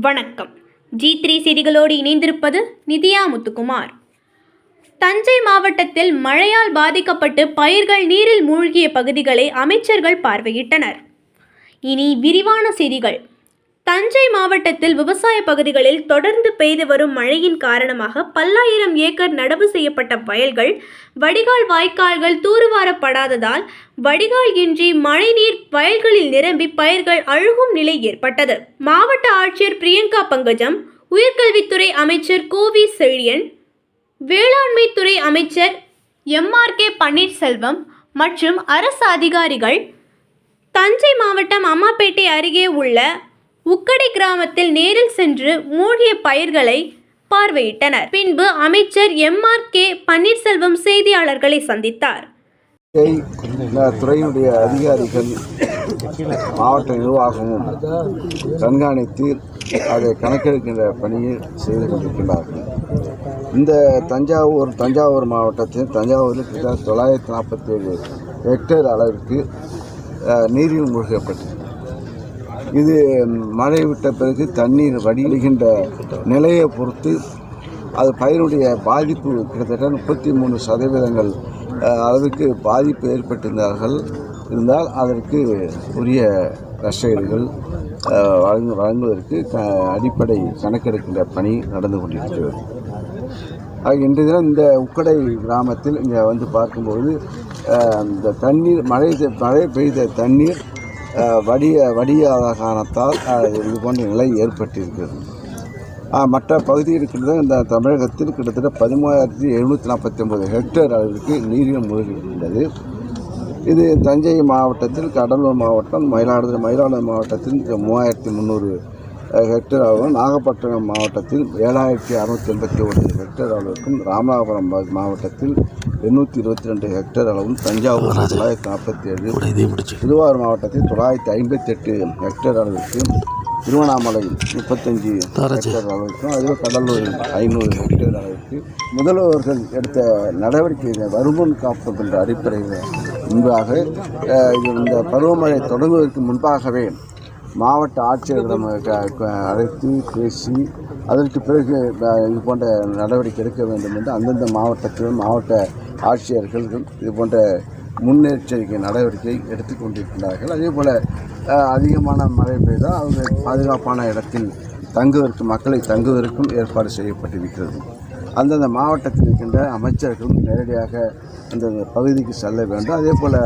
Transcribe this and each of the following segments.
வணக்கம். G three செய்திகளோடு இணைந்திருப்பது நிதியா முத்துக்குமார். தஞ்சை மாவட்டத்தில் மழையால் பாதிக்கப்பட்டு பயிர்கள் நீரில் மூழ்கிய பகுதிகளை அமைச்சர்கள் பார்வையிட்டனர். இனி விரிவான செய்திகள். தஞ்சை மாவட்டத்தில் விவசாய பகுதிகளில் தொடர்ந்து பெய்து வரும் மழையின் காரணமாக பல்லாயிரம் ஏக்கர் நடவு செய்யப்பட்ட வயல்கள் வடிகால் வாய்க்கால்கள் தூர்வாரப்படாததால் வடிகால் இன்றி மழைநீர் வயல்களில் நிரம்பி பயிர்கள் அழுகும் நிலை ஏற்பட்டது. மாவட்ட ஆட்சியர் பிரியங்கா பங்கஜம் உயர்கல்வித்துறை அமைச்சர் கோவி செழியன் வேளாண்மை துறை அமைச்சர் எம்ஆர்கே பன்னீர்செல்வம் மற்றும் அரசு அதிகாரிகள் தஞ்சை மாவட்டம் அம்மாப்பேட்டை அருகே உள்ள உக்கடை கிராமத்தில் நேரில் சென்று மூழ்கிய பயிர்களை பார்வையிட்டனர். பின்பு அமைச்சர் எம்ஆர்கே பன்னீர்செல்வம் செய்தியாளர்களை சந்தித்தார். துறையினுடைய அதிகாரிகள் மாவட்ட நிர்வாகமும் கண்காணித்து அதை கணக்கெடுக்கின்ற பணியை செய்து கொண்டிருக்கிறார்கள் இந்த தஞ்சாவூர் தஞ்சாவூர் மாவட்டத்தில் தஞ்சாவூரில் கிட்டத்தட்ட தொள்ளாயிரத்தி நாற்பத்தி ஏழு ஹெக்டேர் அளவிற்கு நீரில் மூழ்கப்பட்டது. இது மழை விட்ட பிறகு தண்ணீர் வடிகின்ற நிலையை பொறுத்து அது பயிருடைய பாதிப்பு கிட்டத்தட்ட முப்பத்தி மூணு சதவீதங்கள் அஹ், அளவுக்கு பாதிப்பு ஏற்பட்டிருந்தார்கள். இருந்தால் அதற்கு உரிய நஷ்டஈடுகள் வழங்கு வழங்குவதற்கு க அடிப்படை கணக்கெடுக்கின்ற பணி நடந்து கொண்டிருக்கிறது. ஆக இன்றைய தினம் இந்த உக்கடை கிராமத்தில் இங்கே வந்து பார்க்கும்போது இந்த தண்ணீர் மழை மழை பெய்த தண்ணீர் வடிய வடியாத காரணத்தால் இது போன்ற நிலை ஏற்பட்டிருக்கிறது. மற்ற பகுதியில் இருக்கின்ற இந்த தமிழகத்தில் கிட்டத்தட்ட பதிமூவாயிரத்தி எழுநூற்றி நாற்பத்தி ஒம்பது ஹெக்டேர் அளவிற்கு நீரில் மூழ்கி இது தஞ்சை மாவட்டத்தில் கடலூர் மாவட்டம் மயிலாடுதுறை மயிலாடுதுறை மாவட்டத்தில் மூவாயிரத்தி முந்நூறு ஹெக்டேர் அளவும் நாகப்பட்டினம் மாவட்டத்தில் ஏழாயிரத்தி அறுநூற்றி எண்பத்தி ஒன்று ஹெக்டேர் அளவுக்கும் ராமநாதபுரம் மாவட்டத்தில் எண்ணூற்றி இருபத்தி ரெண்டு ஹெக்டேர் அளவும் தஞ்சாவூர் தொள்ளாயிரத்தி நாற்பத்தி ஏழு திருவாரூர் மாவட்டத்தில் தொள்ளாயிரத்தி ஐம்பத்தெட்டு ஹெக்டேர் அளவிற்கு திருவண்ணாமலை முப்பத்தஞ்சு ஹெக்டேர் அளவிற்கும் அதுவே கடலூரில் ஐநூறு ஹெக்டேர் அளவிற்கு முதல்வர்கள் எடுத்த நடவடிக்கை வருமுன் காப்பு என்ற அடிப்படையில் முன்பாக இந்த பருவமழை தொடங்குவதற்கு முன்பாகவே மாவட்ட ஆட்சியர்களிடம் அழைத்து பேசி அதற்கு பிறகு இது போன்ற நடவடிக்கை எடுக்க வேண்டும் என்று அந்தந்த மாவட்டத்திலும் மாவட்ட ஆட்சியர்கள் இது போன்ற முன்னெச்சரிக்கை நடவடிக்கை எடுத்துக்கொண்டிருக்கிறார்கள் அதே போல் அதிகமான மழை பெய்தால் அவங்க பாதுகாப்பான இடத்தில் தங்குவதற்கு மக்களை தங்குவதற்கும் ஏற்பாடு செய்யப்பட்டிருக்கிறது. அந்தந்த மாவட்டத்தில் இருக்கின்ற அமைச்சர்களும் நேரடியாக அந்தந்த பகுதிக்கு செல்ல வேண்டும் அதே போல்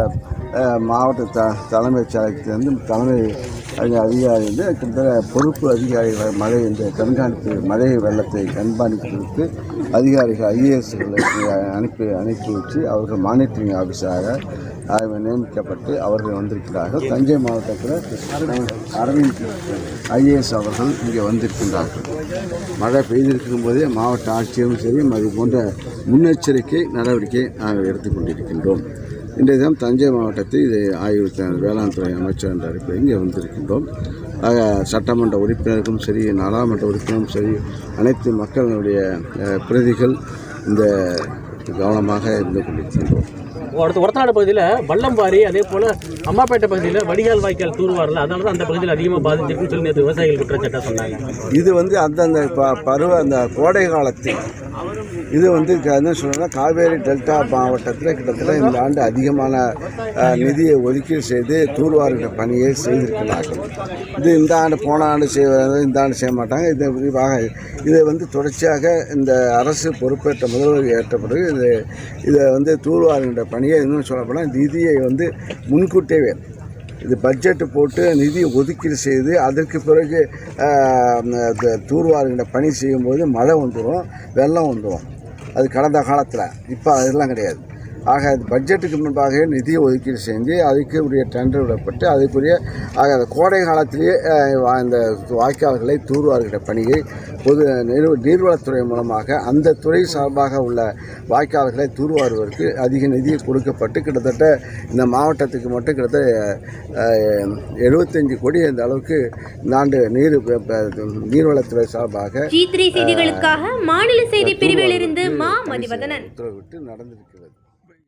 மாவட்ட த தலைமைச் செயலகத்திலிருந்து தலைமை அதிகாரி வந்து இருக்கின்ற பொறுப்பு அதிகாரிகள் மழை இந்த கண்காணிப்பு மழை வெள்ளத்தை கண்காணிப்பதற்கு அதிகாரிகள் ஐஏஎஸ்களை அனுப்பி அனுப்பி வச்சு அவர்கள் மானிட்டரிங் ஆஃபீஸராக நியமிக்கப்பட்டு அவர்கள் வந்திருக்கிறார்கள். தஞ்சை மாவட்டத்தில் அரவிந்த் ஐஏஎஸ் அவர்கள் இங்கே வந்திருக்கின்றார்கள். மழை பெய்திருக்கும் போதே மாவட்ட ஆட்சியரும் சரி அது போன்ற முன்னெச்சரிக்கை நடவடிக்கை நாங்கள் எடுத்துக்கொண்டிருக்கின்றோம் இன்றைய தினம் தஞ்சை மாவட்டத்தில் இதை ஆய்வு வேளாண் துறை அமைச்சர் என்ற அடிப்படையில் இங்கே வந்திருக்கின்றோம். ஆக சட்டமன்ற உறுப்பினருக்கும் சரி நாடாளுமன்ற உறுப்பினரும் சரி அனைத்து மக்களுடைய பிரதிகள் இந்த கவனமாக இருந்து கொண்டிருக்கின்றோம். அடுத்து ஒரத்தநாடு பகுதியில் வல்லம்பாரி அதே போல் அம்மாப்பேட்டை பகுதியில் வடிகால் வாய்க்கால் தூர்வாரில் அதனால தான் அந்த பகுதியில் அதிகமாக பாதிச்சிருக்குன்னு சொல்லி நேற்று விவசாயிகள் குற்றச்சாட்டாக சொன்னாங்க. இது வந்து அந்தந்த ப பருவ அந்த கோடை காலத்தில் இது வந்து என்ன சொல்கிறேன்னா காவேரி டெல்டா மாவட்டத்தில் கிட்டத்தட்ட இந்த ஆண்டு அதிகமான நிதியை ஒதுக்கீடு செய்து தூர்வாருகிற பணியை செய்திருக்கிறார்கள். இது இந்த ஆண்டு போன ஆண்டு செய்வது இந்த ஆண்டு செய்ய மாட்டாங்க. இது விரிவாக இதை வந்து தொடர்ச்சியாக இந்த அரசு பொறுப்பேற்ற முதல்வர் ஏற்ற பிறகு இது இதை வந்து தூர்வாருகின்ற பணியை இன்னும் சொல்லப்போனால் நிதியை வந்து முன்கூட்டியே இது பட்ஜெட்டு போட்டு நிதி ஒதுக்கீடு செய்து அதற்கு பிறகு ஆஹ், இந்த பணி செய்யும்போது மழை வந்துடும் வெள்ளம் வந்துடும். அது கடந்த காலத்தில். இப்போ அதெல்லாம் கிடையாது. ஆக அது பட்ஜெட்டுக்கு முன்பாகவே நிதியை ஒதுக்கீடு செஞ்சு அதுக்கு உரிய டெண்டர் விடப்பட்டு அதுக்குரிய ஆக அந்த கோடை காலத்திலேயே இந்த வாய்க்கால்களை தூர்வாருகிற பணியை பொது நீர் நீர்வளத்துறை மூலமாக அந்த துறை சார்பாக உள்ள வாய்க்கால்களை தூர்வாருவதற்கு அதிக நிதி கொடுக்கப்பட்டு கிட்டத்தட்ட இந்த மாவட்டத்துக்கு மட்டும் கிட்டத்தட்ட எழுபத்தஞ்சு கோடி இந்த அளவுக்கு இந்த ஆண்டு நீர் நீர்வளத்துறை சார்பாக செய்திகளுக்காக மாநில செய்தி பிரிவிலிருந்து மா. மதிவதனன். உத்தரவிட்டு நடந்திருக்கு